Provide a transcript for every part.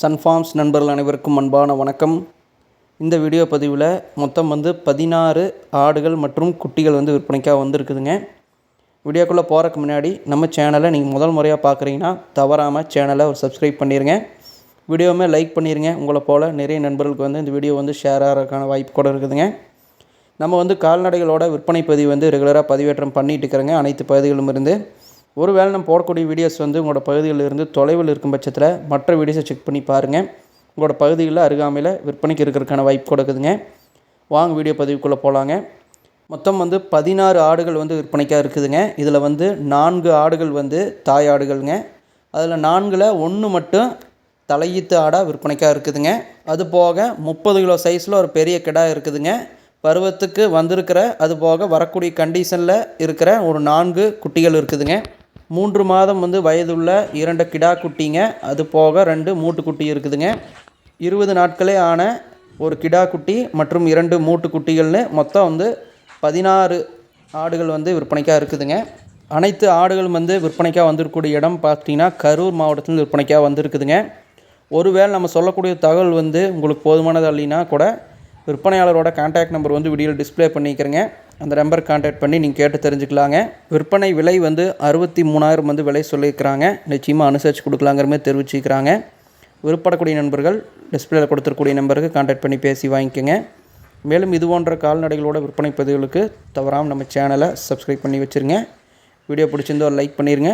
Sun Farms நண்பர்கள் அனைவருக்கும் அன்பான வணக்கம். இந்த வீடியோ பதிவில் மொத்தம் வந்து பதினாறு ஆடுகள் மற்றும் குட்டிகள் வந்து விற்பனைக்காக வந்திருக்குதுங்க. வீடியோக்குள்ளே போகிறக்கு முன்னாடி நம்ம சேனலை நீங்கள் முதல் முறையாக பார்க்குறீங்கன்னா தவறாமல் சேனலை ஒரு சப்ஸ்கிரைப் பண்ணிடுங்க வீடியோவுமே லைக் பண்ணிடுங்க உங்களை போல் நிறைய நண்பர்களுக்கு வந்து இந்த வீடியோ வந்து ஷேர் ஆகிறதுக்கான வாய்ப்பு கூட இருக்குதுங்க. நம்ம வந்து கால்நடைகளோட விற்பனை பதிவு வந்து ரெகுலராக பதிவேற்றம் பண்ணிகிட்டு இருக்கிறேங்க. அனைத்து பகுதிகளும் இருந்து ஒருவேளை நம்ம போடக்கூடிய வீடியோஸ் வந்து உங்களோட பகுதிகளில் இருந்து தொலைவில் இருக்கும் பட்சத்தில் மற்ற வீடியோஸை செக் பண்ணி பாருங்கள் உங்களோட பகுதிகளில் அருகாமையில் விற்பனைக்கு இருக்கிறதுக்கான வாய்ப்பு கொடுக்குதுங்க. வாங்க வீடியோ பதிவுக்குள்ளே போகலாங்க மொத்தம் வந்து பதினாறு ஆடுகள் வந்து விற்பனைக்காக இருக்குதுங்க. இதில் வந்து நான்கு ஆடுகள் வந்து தாய் ஆடுகள்ங்க. அதில் நான்கில் ஒன்று மட்டும் தலையீத்து ஆடாக விற்பனைக்காக இருக்குதுங்க. அது போக முப்பது கிலோ சைஸில் ஒரு பெரிய கிடா இருக்குதுங்க. பருவத்துக்கு வந்திருக்கிற அது போக வரக்கூடிய கண்டிஷனில் இருக்கிற ஒரு நான்கு குட்டிகள் இருக்குதுங்க. மூன்று மாதம் வந்து வயதுள்ள இரண்டு கிடா குட்டிங்க அது போக ரெண்டு மூட்டுக்குட்டி இருக்குதுங்க. இருபது நாட்களே ஆன ஒரு கிடா குட்டி மற்றும் இரண்டு மூட்டு குட்டிகள்னு மொத்தம் வந்து பதினாறு ஆடுகள் வந்து விற்பனைக்காக இருக்குதுங்க. அனைத்து ஆடுகளும் வந்து விற்பனைக்காக வந்திருக்கக்கூடிய இடம் பார்த்தீங்கன்னா கரூர் மாவட்டத்தில் விற்பனைக்காக வந்திருக்குதுங்க. ஒருவேளை நம்ம சொல்லக்கூடிய தகவல் வந்து உங்களுக்கு போதுமானது இல்லைன்னா கூட விற்பனையாளரோட கான்டாக்ட் நம்பர் வந்து வீடியோவில் டிஸ்பிளே பண்ணிக்கிறேங்க. அந்த நம்பர் கான்டாக்ட் பண்ணி நீங்கள் கேட்டு தெரிஞ்சுக்கலாங்க. விற்பனை விலை வந்து அறுபத்தி மூணாயிரம் வந்து விலை சொல்லியிருக்கிறாங்க. நிச்சயமாக அனுசரித்து கொடுக்கலாங்கிற மாதிரி தெரிவிச்சுக்கிறாங்க விருப்பப்படக்கூடிய நண்பர்கள் டிஸ்பிளேயில் கொடுத்துருக்கூடிய நம்பருக்கு கான்டாக்ட் பண்ணி பேசி வாங்கிக்கோங்க. மேலும் இது போன்ற கால்நடைகளோட விற்பனை பதிவுகளுக்கு தவறாமல் நம்ம சேனலை சப்ஸ்கிரைப் பண்ணி வச்சுருங்க. வீடியோ பிடிச்சிருந்தோ லைக் பண்ணிடுங்க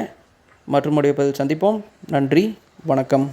மற்றும் பதில் சந்திப்போம். நன்றி வணக்கம்.